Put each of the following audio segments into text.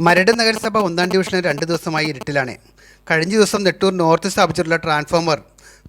മരട് നഗരസഭ ഒന്നാം ഡിവിഷന് രണ്ട് ദിവസമായി ഇരുട്ടിലാണ്. കഴിഞ്ഞ ദിവസം നെട്ടൂർ നോർത്ത് സ്ഥാപിച്ചിട്ടുള്ള ട്രാൻസ്ഫോമർ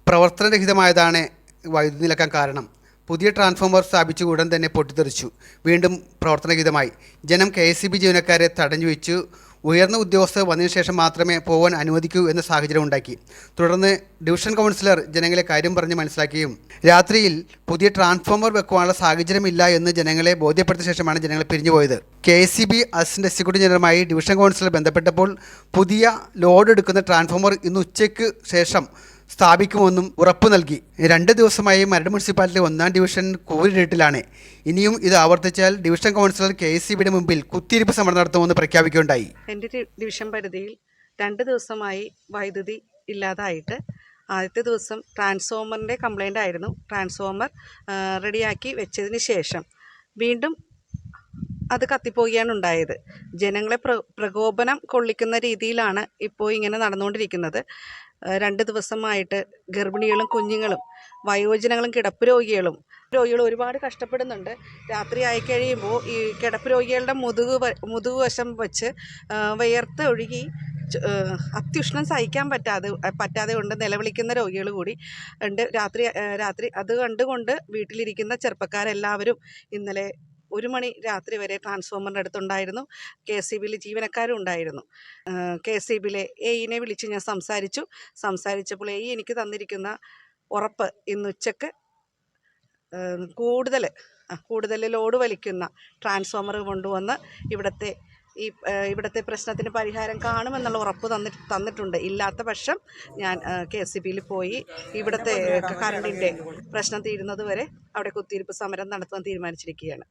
പ്രവർത്തനരഹിതമായതാണ് വൈദ്യുതി നിലക്കാൻ കാരണം. പുതിയ ട്രാൻസ്ഫോമർ സ്ഥാപിച്ചു ഉടൻ തന്നെ പൊട്ടിത്തെറിച്ചു. വീണ്ടും പ്രവർത്തനരഹിതമായി. ജനം കെ എസ് സി ബി ജീവനക്കാരെ തടഞ്ഞു വെച്ചു. ഉയർന്ന ഉദ്യോഗസ്ഥർ വന്നതിന് ശേഷം മാത്രമേ പോകാൻ അനുവദിക്കൂ എന്ന സാഹചര്യം ഉണ്ടാക്കി. തുടർന്ന് ഡിവിഷൻ കൗൺസിലർ ജനങ്ങളെ കാര്യം പറഞ്ഞ് മനസ്സിലാക്കുകയും രാത്രിയിൽ പുതിയ ട്രാൻസ്ഫോമർ വെക്കുവാനുള്ള സാഹചര്യമില്ല എന്ന് ജനങ്ങളെ ബോധ്യപ്പെടുത്തിയ ശേഷമാണ് ജനങ്ങൾ പിരിഞ്ഞുപോയത് K C B assistant executive ജനറലുമായി division councillor ബന്ധപ്പെട്ടപ്പോൾ പുതിയ ലോഡ് എടുക്കുന്ന ട്രാൻസ്ഫോമർ ഇന്ന് ഉച്ചയ്ക്ക് ശേഷം സ്ഥാപിക്കുമെന്നും ഉറപ്പു നൽകി. രണ്ട് ദിവസമായി മരട് മുനിസിപ്പാലിറ്റി ഒന്നാം ഡിവിഷൻ കൂരിരുട്ടിലാണ് ഇനിയും ഇത് ആവർത്തിച്ചാൽ division councillor K S C ബിയുടെ മുമ്പിൽ കുത്തിയിരിപ്പ് സമരം നടത്തുമെന്ന് പ്രഖ്യാപിക്കുകയുണ്ടായി. എന്റെ ഡിവിഷൻ പരിധിയിൽ രണ്ട് ദിവസമായി വൈദ്യുതി ഇല്ലാതായിട്ട്. ആദ്യത്തെ ദിവസം ട്രാൻസ്ഫോമറിന്റെ കംപ്ലൈന്റ് ആയിരുന്നു. ട്രാൻസ്ഫോമർ റെഡിയാക്കി വെച്ചതിന് ശേഷം. വീണ്ടും അത് കത്തിപ്പോവുകയാണ് ഉണ്ടായത്. ജനങ്ങളെ പ്ര പ്രകോപനം കൊള്ളിക്കുന്ന രീതിയിലാണ് ഇപ്പോൾ ഇങ്ങനെ നടന്നുകൊണ്ടിരിക്കുന്നത്. രണ്ട് ദിവസമായിട്ട് ഗർഭിണികളും കുഞ്ഞുങ്ങളും വയോജനങ്ങളും കിടപ്പ് രോഗികളും രോഗികൾ ഒരുപാട് കഷ്ടപ്പെടുന്നുണ്ട്. രാത്രി ആയി കഴിയുമ്പോൾ ഈ കിടപ്പ് രോഗികളുടെ മുതുക് മുതുക് വശം വെച്ച് വിയർത്ത് ഒഴുകി അത്യുഷ്ണം സഹിക്കാൻ പറ്റാതെ പറ്റാതെ കൊണ്ട് നിലവിളിക്കുന്ന രോഗികൾ കൂടി ഉണ്ട്. രാത്രി രാത്രി അത് കണ്ടുകൊണ്ട് വീട്ടിലിരിക്കുന്ന ചെറുപ്പക്കാരെല്ലാവരും ഇന്നലെ ഒരു മണി രാത്രി വരെ ട്രാൻസ്ഫോമറിന്റെ അടുത്തുണ്ടായിരുന്നു. കെ എസ് സി ബിയിൽ ജീവനക്കാരും ഉണ്ടായിരുന്നു. കെ എസ് സി ബിയിലെ എയിനെ വിളിച്ച് ഞാൻ സംസാരിച്ചു. സംസാരിച്ചപ്പോൾ എ എനിക്ക് തന്നിരിക്കുന്ന ഉറപ്പ് ഇന്ന് ഉച്ചയ്ക്ക് കൂടുതൽ കൂടുതൽ ലോഡ് വലിക്കുന്ന ട്രാൻസ്ഫോമർ കൊണ്ടുവന്ന് ഇവിടുത്തെ ഈ ഇവിടുത്തെ പ്രശ്നത്തിന് പരിഹാരം കാണുമെന്നുള്ള ഉറപ്പ് തന്നിട്ട് തന്നിട്ടുണ്ട്. ഇല്ലാത്ത പക്ഷം ഞാൻ കെ എസ് സി ബിയിൽ പോയി ഇവിടുത്തെ കറണ്ടിന്റെ പ്രശ്നം തീരുന്നത് വരെ അവിടെ കുത്തിയിരിപ്പ് സമരം നടത്താൻ തീരുമാനിച്ചിരിക്കുകയാണ്.